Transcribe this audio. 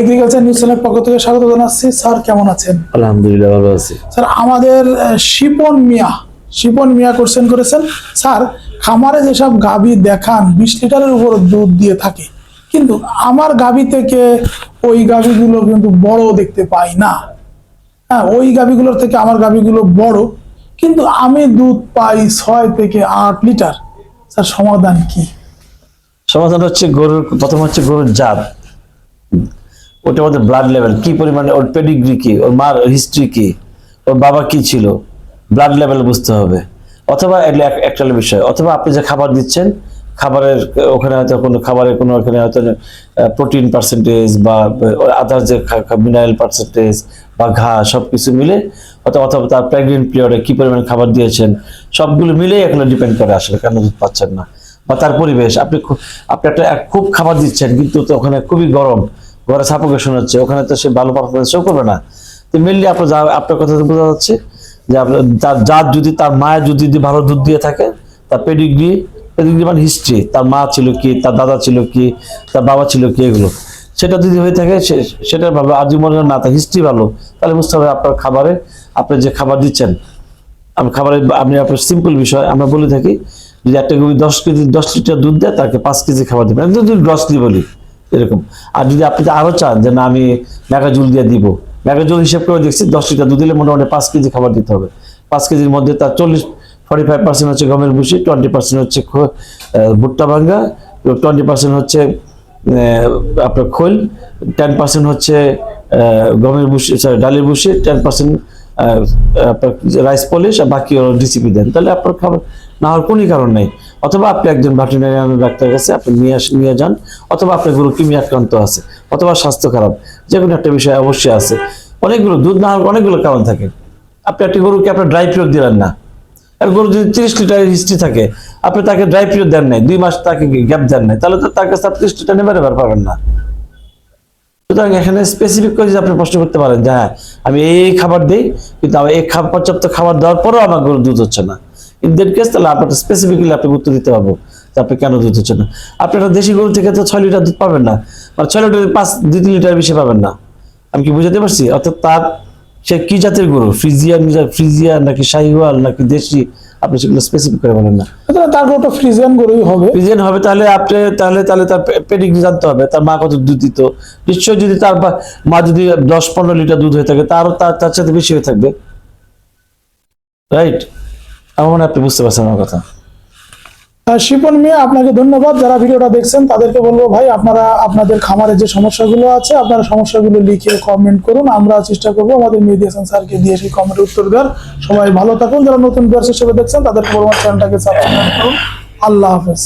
Agriculture news চ্যানেলের পক্ষ থেকে স্বাগত জানাচ্ছি। স্যার কেমন আছেন? আলহামদুলিল্লাহ ভালো আছি। স্যার আমাদের শিপন মিয়া শিপন মিয়া কোশ্চেন করেছেন। স্যার খামারে যেসব গাভী দেখান বিশ লিটারের উপর দুধ দিয়ে থাকে। কিন্তু আমার গাভী থেকে ওই গাভীগুলো কিন্তু বড় দেখতে পাই না। হ্যাঁ ওই গাভীগুলোর থেকে আমার গাভীগুলো বড়। কিন্তু আমি দুধ পাই ছয় থেকে আট লিটার। স্যার সমাধান কি? সমাধান হচ্ছে গরুর প্রথম হচ্ছে গরুর জাত। ওটার মধ্যে ব্লাড লেভেল কি পরিমাণে, ওর পেডিগ্রি কি, ওর মার হিস্ট্রি কি, ওর বাবা কি ছিল? ব্লাড লেভেল বুঝতে হবে। অথবা একটা বিষয়। অথবা আপনি যে খাবার দিচ্ছেন, খাবারের, ওখানে হয়তো কোনো খাবারের, কোনো ওখানে হয়তো প্রোটিন পার্সেন্টেজ বা আদার যে মিনারেল পার্সেন্টেজ বা ঘা সব কিছু মিলে, অথবা অথবা তার প্রেগনেন্ট পিরিয়ডে কি পরিমাণ খাবার দিয়েছেন, সবগুলো মিলেই এখানে ডিপেন্ড করে আসলে, কেন দুধ পাচ্ছেন না? বা তার পরিবেশ। আপনি আপনি একটা খুব খাবার দিচ্ছেন, কিন্তু তো ওখানে খুবই গরম। ঘরে সাপোকেশন হচ্ছে, ওখানে তো সে ভালো পারফরমেন্স শো করবে না। তো মেনলি আপনার যা আপনার কথা বোঝা যাচ্ছে যে আপনার যার যদি তার মায়ের যদি ভালো দুধ দিয়ে থাকে, তার পেডিগ্রি পেডিগ্রি মানে হিস্ট্রি তার মা ছিল কি, তার দাদা ছিল কি, তার বাবা ছিল কি, এগুলো। সেটা যদি হয়ে থাকে সেটা ভালো মনে না, তার হিস্ট্রি ভালো। তাহলে বুঝতে হবে আপনার খাবারে আপনি যে খাবার দিচ্ছেন, আমি খাবারের আপনি আপনার সিম্পল বিষয়, আমরা বলে থাকি, যদি একটা গরু দশ কেজি, দশ লিটার দুধ দেয়, তাকে পাঁচ কেজি খাবার দেবেন। যদি গ্রসলি বলি এরকম। আর যদি আপনি আরও চান যে না, আমি মেগাজুল দিয়ে দিব মেগাজুল হিসেব করে দেখছি দশ লিটার দুধ দিলে মোটামুটি পাঁচ কেজি খাবার দিতে হবে। পাঁচ কেজির মধ্যে তার চল্লিশ ফর্টি ফাইভ পার্সেন্ট হচ্ছে গমের ভুসি টোয়েন্টি পার্সেন্ট হচ্ছে ভুট্টা ভাঙ্গা টোয়েন্টি পার্সেন্ট হচ্ছে আপনার খোল টেন পার্সেন্ট হচ্ছে গমের ভুসি সরি ডালের ভুসি টেন পার্সেন্ট রাইস পলিশ আর বাকি ডিসিপি দেন। তাহলে আপনার খাবার না হওয়ার কোনো কারণ নেই। অথবা আপনি একজন ভেটেরিনারিয়ান ডাক্তার কাছে আপনি নিয়ে আস, নিয়ে যান, অথবা আপনার গরু কৃমি আক্রান্ত আছে, অথবা স্বাস্থ্য খারাপ যে কোনো একটা বিষয় অবশ্যই আছে। অনেকগুলো দুধ না হওয়ার অনেকগুলো কারণ থাকে। আপনি একটি গরুকে আপনার ড্রাই পিরিয়ড দিলেন না। আর গরু যদি তিরিশ লিটারের হিস্ট্রি থাকে, আপনি তাকে ড্রাই পিরিয়ড দেন নাই, দুই মাস তাকে গ্যাপ দেন নাই, তাহলে তো তার কাছে আপনি তিরিশ লিটার নেবার এবার পাবেন না। সুতরাং এখানে স্পেসিফিক করে যদি আপনি প্রশ্ন করতে পারেন যে হ্যাঁ আমি এই খাবার দিই, কিন্তু আমার এই পর্যাপ্ত খাবার দেওয়ার পরেও আমার গরু দুধ হচ্ছে না। ইন দ্যাট কেস তাহলে আপনাকে স্পেসিফিকলি আপনি উত্তর দিতে পারব যে আপনি কেন দুধ হচ্ছে না। আপনি একটা দেশি গরু থেকে তো ছয় লিটার দুধ পাবেন না। মানে ছয় লিটার পাঁচ দুই তিন লিটার বেশি পাবেন না। আমি কি বুঝাতে পারছি? অর্থাৎ তার সে কি জাতের গরু? ফ্রিজিয়ান ফ্রিজিয়ান নাকি শাহিওয়াল নাকি দেশি? আপনি সেগুলো স্পেসিফিক করে বলেন না। তার গরুটা ফ্রিজিয়ান গরুই হবে। ফ্রিজিয়ান হবে তাহলে আপনি তাহলে তাহলে তার পেডিগ্রি জানতে হবে। তার মা কত দুধ দিত? নিশ্চয়ই যদি তার মা যদি দশ পনেরো লিটার দুধ হয়ে থাকে তারও তার তার সাথে বেশি হয়ে থাকবে। রাইট আমার মনে আপনি বুঝতে পারছেন আমার কথা। শিপন মিয়া, আপনাকে ধন্যবাদ। যারা ভিডিওটা দেখছেন, তাদেরকে বলব, ভাই, আপনারা আপনাদের খামারে যে সমস্যাগুলো আছে, আপনারা সমস্যাগুলো লিখে কমেন্ট করুন। আমরা চেষ্টা করব আমাদের মিডিয়েশন স্যারকে দিয়ে সেই কমেন্টের উত্তর দেওয়ার। সবাই ভালো থাকুন। যারা নতুন ভিউয়ার্স হিসেবে দেখছেন, তাদেরকে বলব চ্যানেলটাকে সাবস্ক্রাইব করুন। আল্লাহ হাফেজ।